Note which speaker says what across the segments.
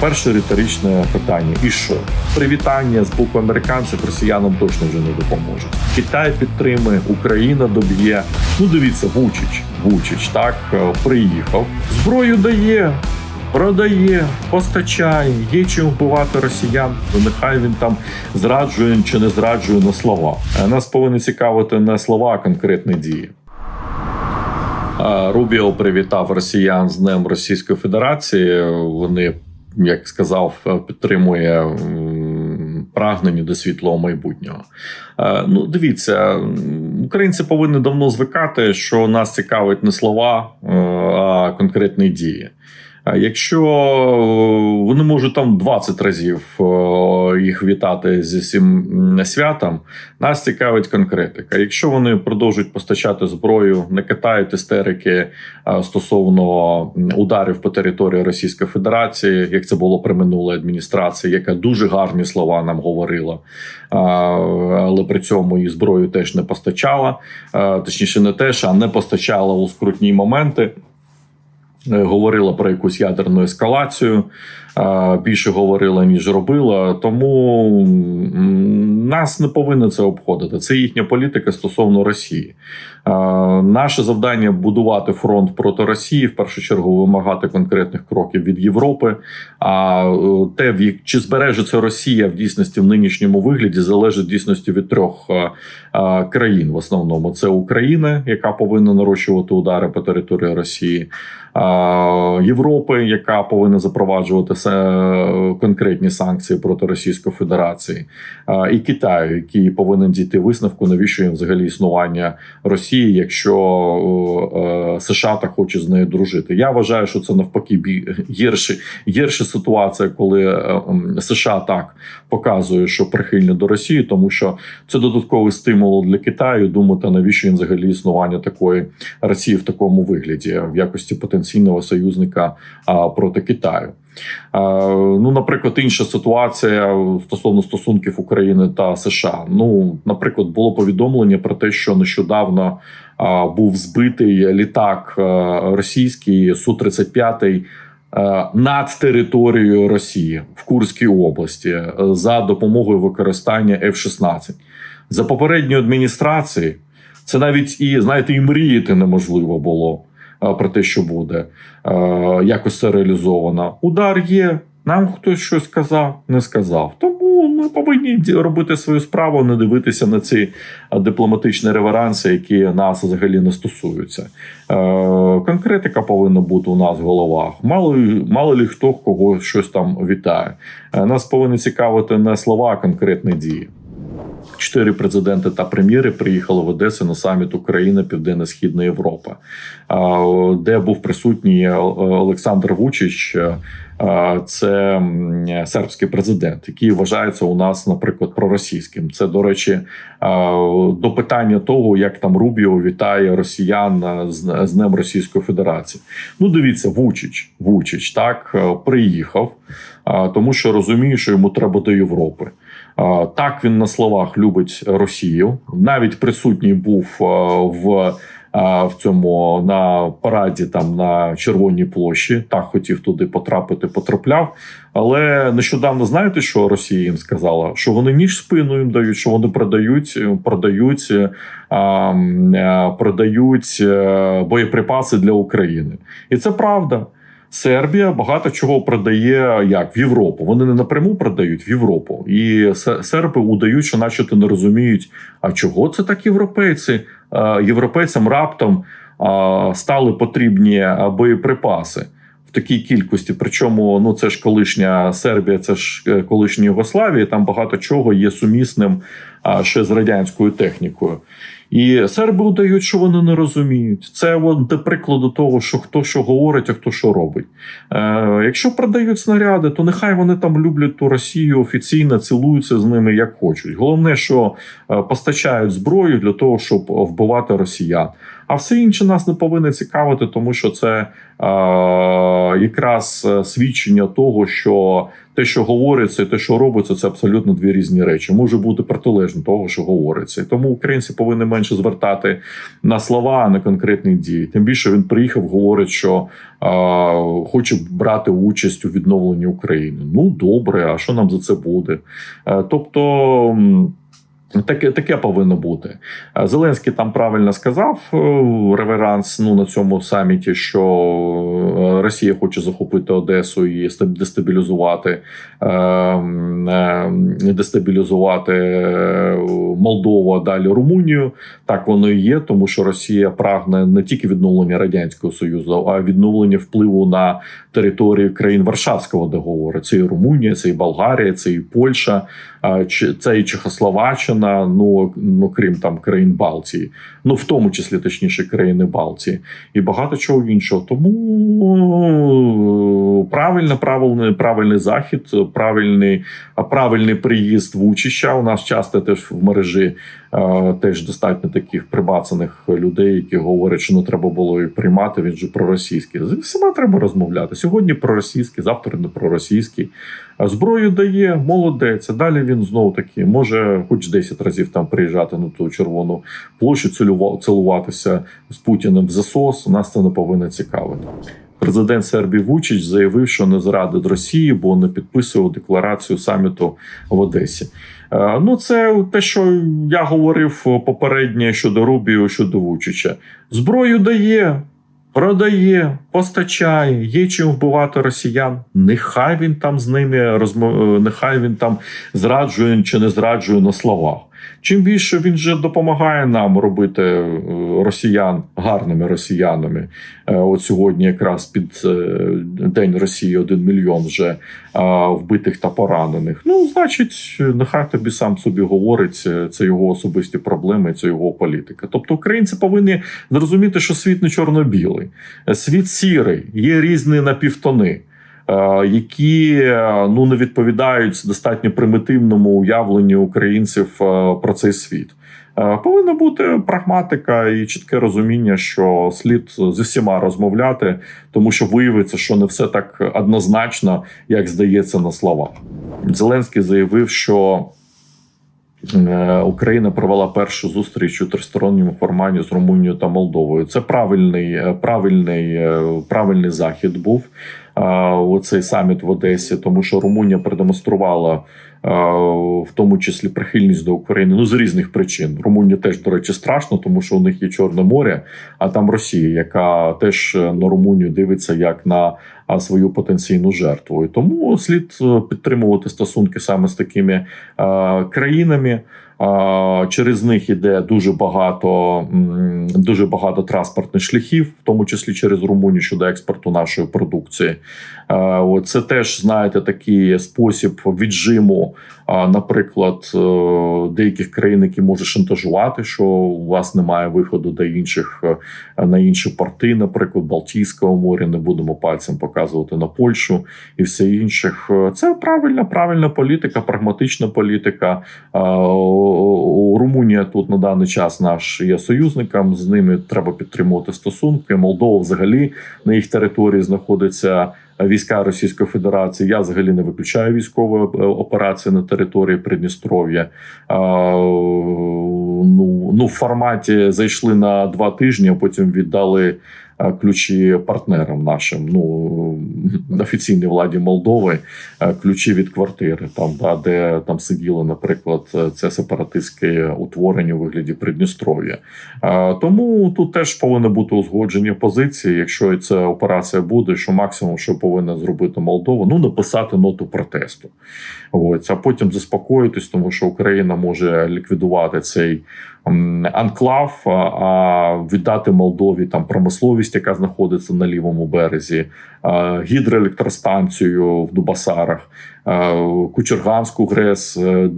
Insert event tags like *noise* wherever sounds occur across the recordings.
Speaker 1: перше риторичне питання: і що? Привітання з боку американців росіянам точно вже не допоможе. Китай підтримує, Україна доб'є. Ну дивіться, Вучич, Вучич так е, приїхав, зброю дає. Продає, постачає, є чим вбивати росіян. То нехай він там зраджує чи не зраджує на слова. Нас повинні цікавити не слова, а конкретні дії. А, Рубіо привітав росіян з Днем Російської Федерації. Вони, як сказав, підтримує прагнення до світлого майбутнього. Е, Ну, дивіться, українці повинні давно звикати, що нас цікавить не слова, е, а конкретні дії. Якщо е, вони можуть там 20 разів е, їх вітати зі всім святом, нас цікавить конкретика. Якщо вони продовжують постачати зброю, не китають істерики е, стосовно ударів по території Російської Федерації, як це було при минулій адміністрації, яка дуже гарні слова нам говорила, але при цьому і зброю теж не постачала, точніше, не теж, а не постачала у скрутні моменти говорила про якусь ядерну ескалацію, більше говорила, ніж робила. Тому нас не повинно це обходити. Це їхня політика стосовно Росії. Наше завдання будувати фронт проти Росії, в першу чергу вимагати конкретних кроків від Європи. А е, те, чи збережеться Росія в дійсності в нинішньому вигляді, залежить дійсності від трьох країн. В основному це Україна, яка повинна нарощувати удари по території Росії. Європи, яка повинна запроваджувати се- конкретні санкції проти Російської Федерації, і Китаю, який повинен дійти висновку, навіщо їм взагалі існування Росії, якщо е, США так хоче з нею дружити. Я вважаю, що це навпаки гірше, гірша ситуація, коли е, США так показує, що прихильні до Росії, тому що це додатковий стимул для Китаю думати, навіщо їм взагалі існування такої Росії в такому вигляді в якості потенційного союзника проти Китаю. Е, Ну, наприклад, інша ситуація стосовно стосунків України та США. Ну, наприклад, було повідомлення про те, що нещодавно був збитий літак е, російський су 35 е, над територією Росії в Курській області е, за допомогою використання F-16. За попередньої адміністрації це навіть і знаєте, і мріяти неможливо було е, про те, що буде е, якось це реалізовано. Удар є. Нам хтось щось сказав, не сказав. Тому ми повинні робити свою справу, не дивитися на ці е, дипломатичні реверанси, які нас взагалі не стосуються. Е, конкретика повинна бути у нас в головах. Мало, мало лі хто кого щось там вітає. Е, нас повинні цікавити не слова, а конкретні дії. Чотири президенти та прем'єри приїхали в Одесу на саміт Україна Південно-Східна Європа, де був присутній е, Олександр Вучич. е, Це сербський президент, який вважається у нас, наприклад, проросійським. Це, до речі, до питання того, як там Рубіо вітає росіян е, з Днем Російської Федерації. Ну, дивіться, Вучич, Вучич так приїхав, тому що розуміє, що йому треба до Європи. Так, він на словах любить Росію. Навіть присутній був в, в цьому на параді, там на Червоній площі. Так хотів туди потрапити, потрапляв. Але нещодавно знаєте, що Росія їм сказала? Що вони ніж спину їм дають, що вони продають, продають, продають е, боєприпаси для України, і це правда. Сербія багато чого продає як в Європу. Вони не напряму продають в Європу, і серби удають, що начебто не розуміють, а чого це так європейці? Європейцям раптом стали потрібні боєприпаси. В такій кількості, причому ну це ж колишня Сербія, це ж е, колишня Югославія. Там багато чого є сумісним ще з радянською технікою. І серби удають, що вони не розуміють. Це до прикладу того, що хто що говорить, а хто що робить. Е, якщо продають снаряди, то нехай вони там люблять ту Росію офіційно, цілуються з ними як хочуть. Головне, що е, постачають зброю для того, щоб вбивати росіян. А все інше нас не повинно цікавити, тому що це е, якраз е, свідчення того, що те, що говориться, і те, що робиться, це абсолютно дві різні речі. Може бути протилежно того, що говориться. І тому українці повинні менше звертати на слова, а не конкретні дії. Тим більше він приїхав, говорить, що е, хоче брати участь у відновленні України. Ну добре, а що нам за це буде? Е, тобто. Таке таке повинно бути. Е, Зеленський там правильно сказав е, реверанс ну, на цьому саміті, що е, Росія хоче захопити Одесу і стаб- дестабілізувати, дестабілізувати Молдову, а далі Румунію. Так воно і є, тому що Росія прагне не тільки відновлення радянського союзу, а відновлення впливу на територію країн Варшавського договору. Це і Румунія, це і Болгарія, це і Польща, це і Чехословаччина, ну, ну крім там країн Балтії, ну в тому числі точніше країни Балтії, і багато чого іншого. Тому правильно, правильний, правильний захід, правильний, правильний приїзд Вучича. У нас часто теж в мережі е, теж достатньо таких прибацаних людей, які говорять, що не треба було і приймати. Він же проросійський. З всіма треба розмовляти. Сьогодні проросійський, завтра не проросійський. Зброю дає, молодець. Далі він знову таки може хоч 10 разів там приїжджати на ту червону площу, цілуватися з Путіним в засос. Нас це не повинно цікавити. Президент Сербії Вучич заявив, що не зрадить Росії, бо не підписував декларацію саміту в Одесі. Е, Ну, це те, що я говорив попередньо щодо Рубію, щодо Вучича. Зброю дає, продає, постачає, є чим вбивати росіян. Нехай він там з ними розмов... нехай він там зраджує чи не зраджує на словах. Чим більше він же допомагає нам робити е, росіян гарними росіянами. Е, От сьогодні, якраз під е, День Росії, один мільйон вже вбитих та поранених. Ну, значить, нехай тобі сам собі говорить, це його особисті проблеми, це його політика. Тобто, українці повинні зрозуміти, що світ не чорно-білий, світ сірий, є різні напівтони. Е, Які е, ну не відповідають достатньо примітивному уявленню українців е, про цей світ. Повинна бути прагматика і чітке розуміння, що слід зі всіма розмовляти, тому що виявиться, що не все так однозначно, як здається на словах. Зеленський заявив, що Україна провела першу зустріч у тристоронньому форматі з Румунією та Молдовою. Це правильний, правильний, правильний захід був е, цей саміт в Одесі, тому що Румунія продемонструвала в тому числі прихильність до України. Ну з різних причин. Румунія теж, до речі, страшно, тому що у них є Чорне море, а там Росія, яка теж на Румунію дивиться як на свою потенційну жертву. І тому слід е, підтримувати стосунки саме з такими е, країнами. Через них іде дуже багато дуже багато транспортних шляхів, в тому числі через Румунію щодо експорту нашої продукції. Е, Це теж знаєте такий спосіб віджиму, наприклад, е, деяких країн, які може шантажувати, що у вас немає виходу до інших е, на інші порти, наприклад, Балтійського моря. Не будемо пальцем показувати на Польщу і все інших. Е, Це правильна, правильна політика, прагматична політика. Румунія тут на даний час наш є союзником. З ними треба підтримувати стосунки. Молдова взагалі на їх території знаходиться війська Російської Федерації. Я взагалі не виключаю військові е, операції на території Придністров'я. Ну, ну, в форматі зайшли на два тижні, а потім віддали ключі партнерам нашим. Ну офіційній владі Молдови е, ключі від квартири, там да, де там сиділи, наприклад, е, це сепаратистське утворення у вигляді Придністров'я. Е, Тому тут теж повинно бути узгодження позиції. Якщо ця операція буде, що максимум, що повинна зробити Молдова, ну написати ноту протесту. Ось, а потім заспокоїтись, тому що Україна може ліквідувати цей анклав, а- віддати Молдові там промисловість, яка знаходиться на лівому березі, гідроелектростанцію в Дубасарах, Кучерганську ГРЕС, е,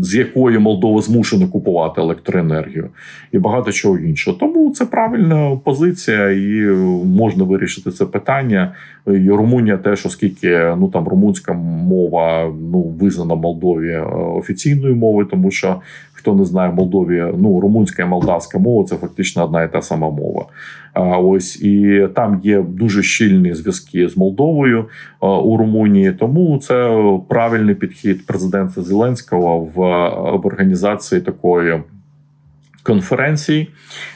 Speaker 1: з якої Молдова змушена купувати електроенергію, і багато чого іншого. Тому це правильна позиція, і можна вирішити це питання. І Румунія теж, оскільки ну там румунська мова ну визнана Молдові е, офіційною мовою, тому що Хто не знає, Молдові ну румунська і молдавська мова це фактично одна і та сама мова. А ось і там є дуже щільні зв'язки з Молдовою у Румунії. Тому це правильний підхід президента Зеленського в, в організації такої. Конференції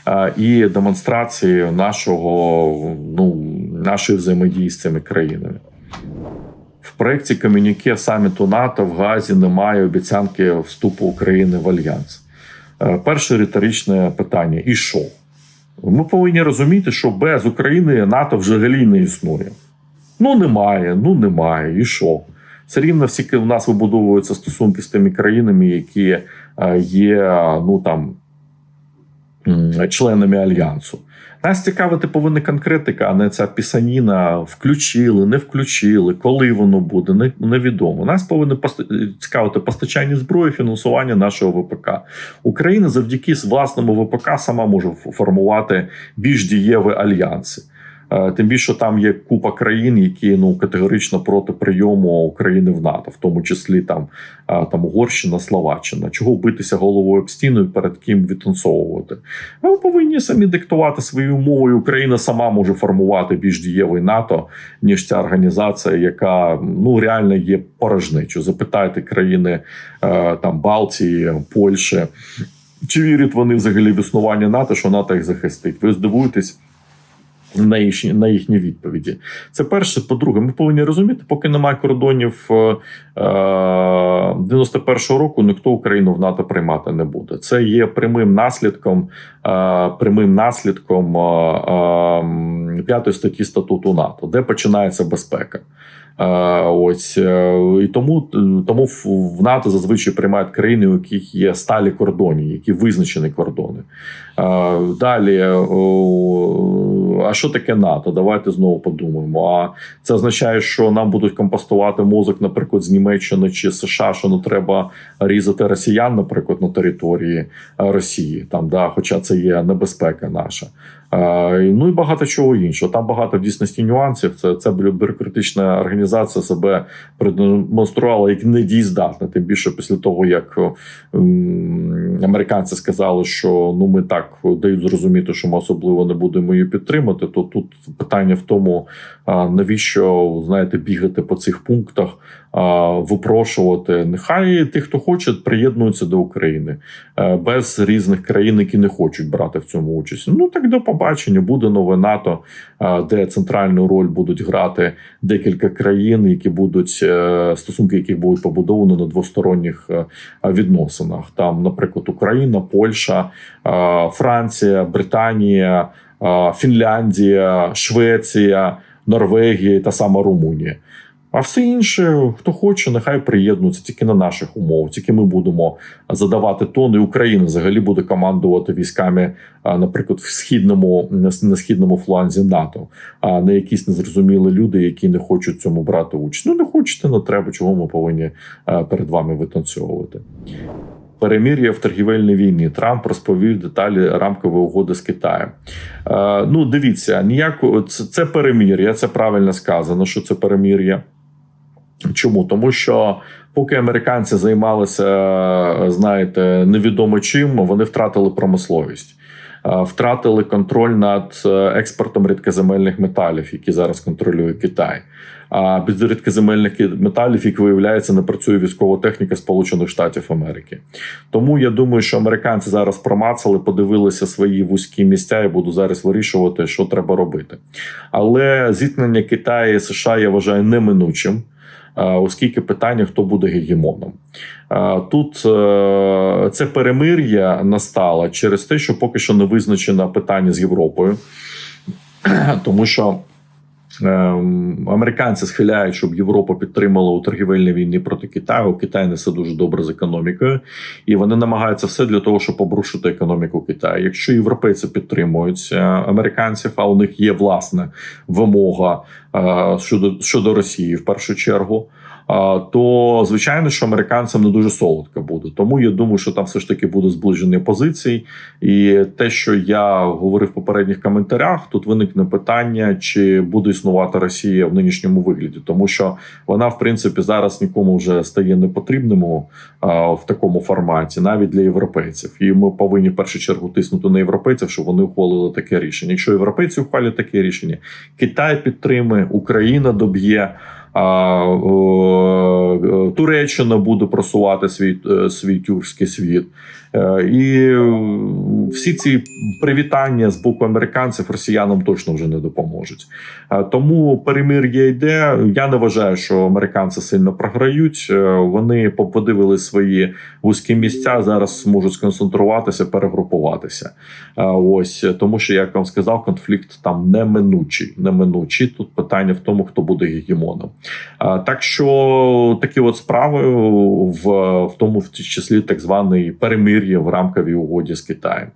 Speaker 1: а, і демонстрації нашого ну нашої взаємодії з цими країнами. В проєкті комюніке саміту НАТО в Газі немає обіцянки вступу України в альянс. Е, Перше риторичне питання: і що? Ми повинні розуміти, що без України НАТО взагалі не існує. Ну, немає, ну немає, і що? Все рівно всі в нас вибудовуються стосунки з тими країнами, які е, є ну там членами альянсу. Нас цікавити повинна конкретика, а не ця пісаніна включили, не включили, коли воно буде, не- невідомо. Нас повинно цікавити постачання зброї, фінансування нашого ВПК. Україна завдяки власному ВПК сама може формувати більш дієві альянси. Е, Тим більше там є купа країн, які ну категорично проти прийому України в НАТО, в тому числі там, е, там Угорщина, Словаччина. Чого битися головою об стіну і перед ким відтанцовувати? Ми повинні самі диктувати свої умови. Україна сама може формувати більш дієвий НАТО, ніж ця організація, яка ну реально є порожничою. Запитайте країни е, там Балтії, Польщі. Чи вірять вони взагалі в існування НАТО, що НАТО їх захистить? Ви здивуєтесь на їхні, на їхні відповіді. Це перше. По-друге, ми повинні розуміти, поки немає кордонів е, е, 91-го року, ніхто Україну в НАТО приймати не буде. Це є прямим наслідком, е, прямим наслідком е, е, п'ятої статті статуту НАТО, де починається безпека. Е, ось е, і тому, тому в НАТО зазвичай приймають країни, у яких є сталі кордони, які визначені кордони. Е, Далі, а що таке НАТО? Давайте знову подумаємо. А це означає, що нам будуть компостувати мозок, наприклад, з Німеччини чи США, що не треба різати росіян, наприклад, на території е, Росії, там да, хоча це є небезпека наша. Е, Ну і багато чого іншого. Там багато в дійсності нюансів. Це, це бюрократична організація себе продемонструвала як недієздатна. Тим більше після того, як ем, американці сказали, що ну ми так дають зрозуміти, що ми особливо не будемо її підтримати. То тут питання в тому, навіщо знаєте, бігати по цих пунктах, випрошувати. Нехай ті, хто хоче, приєднуються до України е, без різних країн, які не хочуть брати в цьому участь. Ну так до побачення буде нове НАТО, де центральну роль будуть грати декілька країн, які будуть е, стосунки, яких будуть побудовані на двосторонніх е, відносинах. Там, наприклад, Україна, Польща, Франція, Британія, Фінляндія, Швеція, Норвегія та сама Румунія. А все інше, хто хоче, нехай приєднується тільки на наших умовах. Тільки ми будемо задавати тон, і Україна взагалі буде командувати військами, наприклад, в східному на східному фланзі НАТО, а не якісь незрозумілі люди, які не хочуть цьому брати участь. Ну не хочете, не треба. Чого ми повинні перед вами витанцьовувати. Перемір'я в торгівельній війні Трамп розповів деталі рамкової угоди з Китаєм. Е, ну, дивіться, ніякого це, це перемір'я, це правильно сказано, що це перемір'я. Чому? Тому що поки американці займалися, знаєте, невідомо чим, вони втратили промисловість. Е, Втратили контроль над е, експортом рідкоземельних металів, які зараз контролює Китай. А без рідкоземельних металів, як виявляється, не працює військова техніка Сполучених Штатів Америки. Тому я думаю, що американці зараз промацали, подивилися свої вузькі місця і будуть зараз вирішувати, що треба робити. Але зіткнення Китаю і США я вважаю неминучим. Оскільки питання, хто буде гегемоном, тут е, це перемир'я настало через те, що поки що не визначено питання з Європою, *clears throat* тому що Американці схиляють, щоб Європа підтримала у торгівельній війні проти Китаю. Китай несе дуже добре з економікою, і вони намагаються все для того, щоб обрушити економіку Китаю. Якщо європейці підтримують е, американців, а у них є власна вимога е, щодо щодо Росії в першу чергу. То звичайно, що американцям не дуже солодко буде. Тому я думаю, що там все ж таки буде зближення позицій. І те, що я говорив в попередніх коментарях, тут виникне питання, чи буде існувати Росія в нинішньому вигляді, тому що вона, в принципі, зараз нікому вже стає непотрібним в такому форматі, навіть для європейців. І ми повинні в першу чергу тиснути на європейців, щоб вони ухвалили таке рішення. Якщо європейці ухвалять таке рішення, Китай підтримує, Україна доб'є. Е, Туреччина буде просувати свій е, свій тюркський світ, Е, і всі ці привітання з боку американців росіянам точно вже не допоможуть. Тому перемир'я йде. Я не вважаю, що американці сильно програють. Вони подивили свої вузькі місця. Зараз можуть сконцентруватися, перегрупуватися. Ось тому, що як вам сказав, конфлікт там неминучий. Неминучий. Тут питання в тому, хто буде гегемоном. Так що такі от справи в, в тому в числі так званий перемир'я в рамковій угоді з Китаєм.